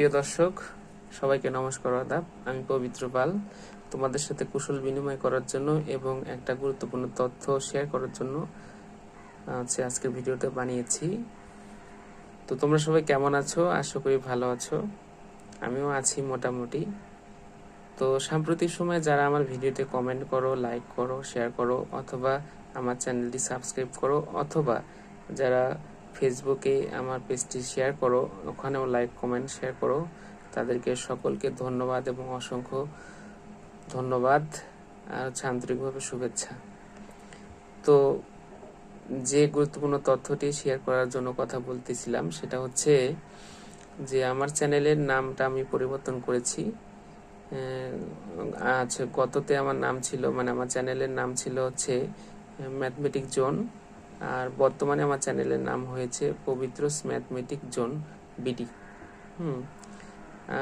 প্রিয় দর্শক, সবাইকে নমস্কার আদাব। আমি পবিত্র পাল তোমাদের সাথে কুশল বিনিময় করার জন্য এবং একটা গুরুত্বপূর্ণ তথ্য শেয়ার করার জন্য হচ্ছে আজকের ভিডিওটা বানিয়েছি। তো তোমরা সবাই কেমন আছো? আশা করি ভালো আছো। আমিও আছি মোটামুটি। তো সাম্প্রতিক সময় যারা আমার ভিডিওতে কমেন্ট করো লাইক করো শেয়ার করো, অথবা আমার চ্যানেলটি সাবস্ক্রাইব করো, অথবা যারা ফেসবুকে আমার পেজটি শেয়ার করো, ওখানেও লাইক কমেন্ট শেয়ার করো। তাদেরকে সকলকে ধন্যবাদ এবং অসংখ্য ধন্যবাদ আর হচ্ছে আন্তরিকভাবে শুভেচ্ছা। তো যে গুরুত্বপূর্ণ তথ্যটি শেয়ার করার জন্য কথা বলতেছিলাম, সেটা হচ্ছে যে আমার চ্যানেলের নামটা আমি পরিবর্তন করেছি। আচ্ছা গততে আমার নাম ছিল মানে আমার চ্যানেলের নাম ছিল হচ্ছে ম্যাথমেটিক জোন আর বর্তমানে আমার চ্যানেলের নাম হয়েছে পবিত্র ম্যাথমেটিক জোন বিডি। হুম।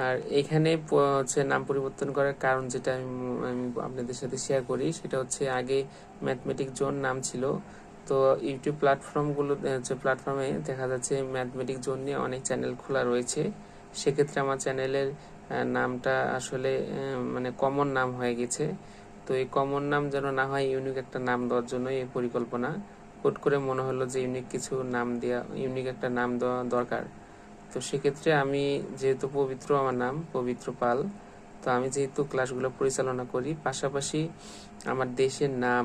আর এখানে হচ্ছে নাম পরিবর্তন করার কারণ যেটা আমি আপনাদের সাথে শেয়ার করি, সেটা হচ্ছে আগে ম্যাথমেটিক জোন নাম ছিল। তো ইউটিউব প্ল্যাটফর্মগুলো হচ্ছে প্ল্যাটফর্মে দেখা যাচ্ছে ম্যাথমেটিক জোন নিয়ে অনেক চ্যানেল খোলা রয়েছে। সেক্ষেত্রে আমার চ্যানেলের নামটা আসলে মানে কমন নাম হয়ে গেছে। তো এই কমন নাম যেন না হয় ইউনিক একটা নাম দেওয়ার জন্য এই পরিকল্পনা। হুট করে মনে হলো যে ইউনিক কিছু নাম দেওয়া ইউনিক একটা নাম দেওয়া দরকার। তো সেক্ষেত্রে আমি যেহেতু পবিত্র আমার নাম, পবিত্র পাল, তো আমি যেহেতু ক্লাসগুলো পরিচালনা করি, পাশাপাশি আমার দেশের নাম,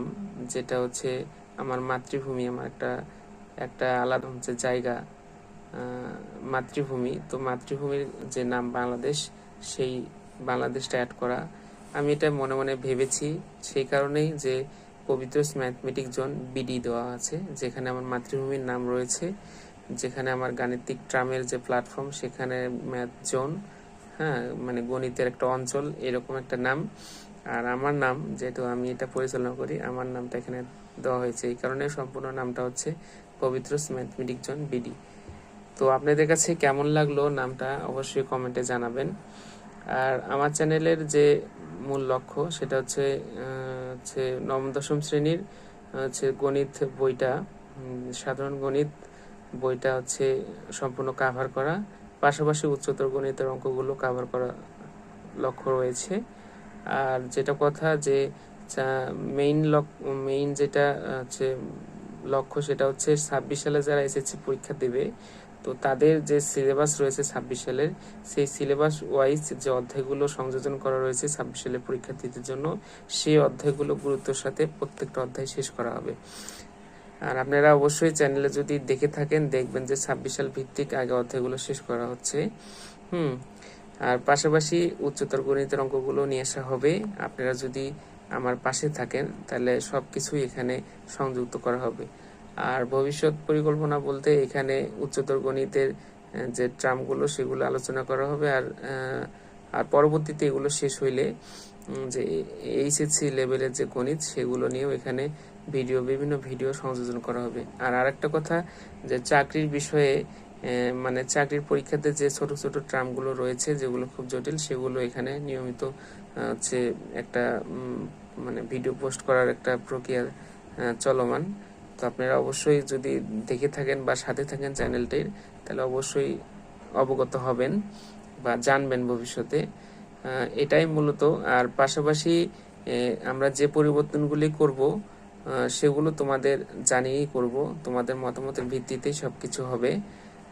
যেটা হচ্ছে আমার মাতৃভূমি, আমার একটা একটা আলাদা হচ্ছে জায়গা মাতৃভূমি। তো মাতৃভূমির যে নাম বাংলাদেশ, সেই বাংলাদেশটা অ্যাড করা। আমি এটা মনে মনে ভেবেছি, সেই কারণেই যে পবিত্র ম্যাথমেটিক জোন বিডি দেওয়া আছে, যেখানে আমার মাতৃভূমির নাম রয়েছে, যেখানে আমার গাণিতিক ট্রামের যে প্ল্যাটফর্ম সেখানে ম্যাথ জোন হ্যাঁ মানে গণিতের একটা অঞ্চল, এরকম একটা নাম। আর আমার নাম, যেহেতু আমি এটা পরিচালনা করি, আমার নামটা এখানে দেওয়া হয়েছে। এই কারণে সম্পূর্ণ নামটা হচ্ছে পবিত্র ম্যাথমেটিক জোন বিডি তো আপনাদের কাছে কেমন লাগল নামটা, অবশ্যই কমেন্টে জানাবেন। আর আমার চ্যানেলের যে মূল লক্ষ্য, সেটা হচ্ছে হচ্ছে নবম, দশম শ্রেণির হচ্ছে গণিত বইটা সাধারণ গণিত বইটা হচ্ছে সম্পূর্ণ কাভার করা। পাশাপাশি উচ্চতর গণিতের অঙ্কগুলো কাভার করা লক্ষ্য রয়েছে। আর যেটা কথা যে মেইন মেইন যেটা হচ্ছে লক্ষ্য সেটা হচ্ছে ছাব্বিশ সালে যারা এসএসসি পরীক্ষা দেবে তো তাদের যে সিলেবাস রয়েছে ছাব্বিশ সালের, সেই সিলেবাস ওয়াইজ যে অধ্যায়গুলো সংযোজন করা রয়েছে ছাব্বিশ সালের পরীক্ষার্থীদের জন্য, সেই অধ্যায়গুলো গুরুত্বের সাথে প্রত্যেকটা অধ্যায় শেষ করা হবে। আর আপনারা অবশ্যই চ্যানেলে যদি দেখে থাকেন, দেখবেন যে ছাব্বিশ সাল ভিত্তিক আগে অধ্যায়গুলো শেষ করা হচ্ছে। হুম, আর পাশাপাশি উচ্চতর গণিতের অঙ্কগুলো নিয়ে আসা হবে। আপনারা যদি আমার পাশে থাকেন, তাহলে সব কিছুই এখানে সংযুক্ত করা হবে। আর ভবিষ্যৎ পরিকল্পনা বলতে এখানে উচ্চতর গণিতের যে ট্রামগুলো সেগুলো আলোচনা করা হবে আর আর পরবর্তীতে এগুলো শেষ হইলে যে এইচএসসি লেভেলের যে গণিত সেগুলো নিয়েও এখানে ভিডিও, বিভিন্ন ভিডিও সংযোজন করা হবে। আর আরেকটা কথা যে চাকরির বিষয়ে মানে চাকরির পরীক্ষাতে যে ছোট ছোট ট্রামগুলো রয়েছে যেগুলো খুব জটিল সেগুলো এখানে নিয়মিত হচ্ছে একটা মানে ভিডিও পোস্ট করার একটা প্রক্রিয়া চলমান। তো আপনারা অবশ্যই যদি দেখে থাকেন বা সাথে থাকেন চ্যানেলটির তাহলে অবশ্যই অবগত হবেন বা জানবেন ভবিষ্যতে। এটাই মূলত। আর পাশাপাশি আমরা যে পরিবর্তনগুলি করব সেগুলো তোমাদের জানিয়েই করব। তোমাদের মতামতের ভিত্তিতেই সব কিছু হবে।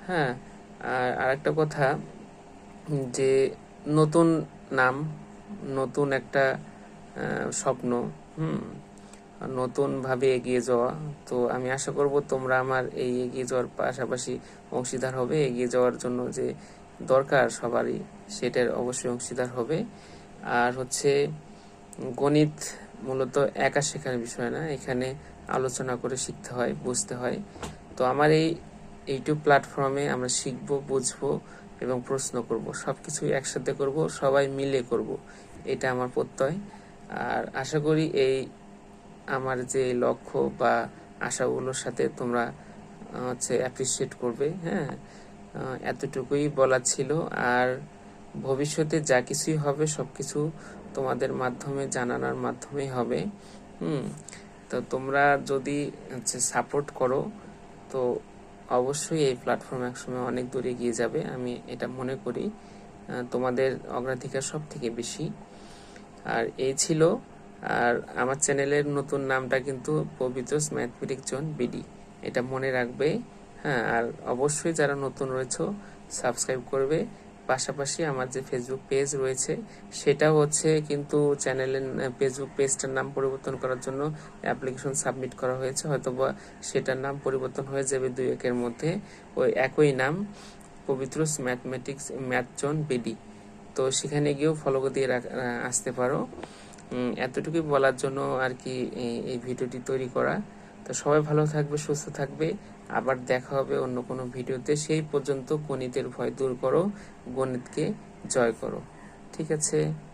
হ্যাঁ আর আরেকটা কথা, যে নতুন নাম, নতুন একটা স্বপ্ন, হুম নতুন ভাবে এগিয়ে যাওয়া। তো আমি আশা করব তোমরা আমার এই এগিয়ে যাওয়ার পাশাপাশি অংশীদার হবে। এগিয়ে যাওয়ার জন্য যে দরকার সবারই, সেটার অবশ্যই অংশীদার হবে। আর হচ্ছে গণিত মূলত একা শেখার বিষয় না, এখানে আলোচনা করে শিখতে হয়, বুঝতে হয়। তো আমার এই ইউটিউব প্ল্যাটফর্মে আমরা শিখব, বুঝব এবং প্রশ্ন করব। সব কিছুই একসাথে করব, সবাই মিলে করব। এটা আমার প্রত্যয়। আর আশা করি এই আমার যে লক্ষ্য বা আশাগুলোর সাথে তোমরা হচ্ছে অ্যাপ্রিসিয়েট করবে হ্যাঁ? এতটুকুই বলার ছিল। আর ভবিষ্যতে যা কিছুই হবে সব কিছু তোমাদের মাধ্যমে, জানানোর মাধ্যমেই হবে। হুম? তো তোমরা যদি, হচ্ছে সাপোর্ট করো, তো অবশ্যই এই প্ল্যাটফর্ম একসময় অনেক দূরে এগিয়ে যাবে, আমি এটা মনে করি। তোমাদের অগ্রাধিকার সব থেকে বেশি। আর এই ছিল আর আমার চ্যানেলের নতুন নামটা কিন্তু পবিত্র ম্যাথমেটিক জোন বিডি। এটা মনে রাখবে হ্যাঁ আর অবশ্যই যারা নতুন রয়েছে, সাবস্ক্রাইব করবে। পাশাপাশি আমার যে ফেসবুক পেজ রয়েছে সেটা হচ্ছে কিন্তু চ্যানেলের ফেসবুক পেজটার নাম পরিবর্তন করার জন্য অ্যাপ্লিকেশন সাবমিট করা হয়েছে। হয়তো বা সেটার নাম পরিবর্তন হয়ে যাবে দুই একের মধ্যে। ওই একই নাম, পবিত্র ম্যাথমেটিক্স ম্যাথ জোন বিডি। তো সেখানে গিয়েও ফলো দিয়ে আসতে পারো। এতটুকুই বলার জন্য আর কি এই- ভিডিওটি তৈরি করা। তো সবাই ভালো থাকবে, সুস্থ থাকবে। আবার দেখা হবে অন্য কোনো ভিডিওতে। সেই পর্যন্ত গণিতের ভয় দূর করো, গণিতকে জয় করো। ঠিক আছে?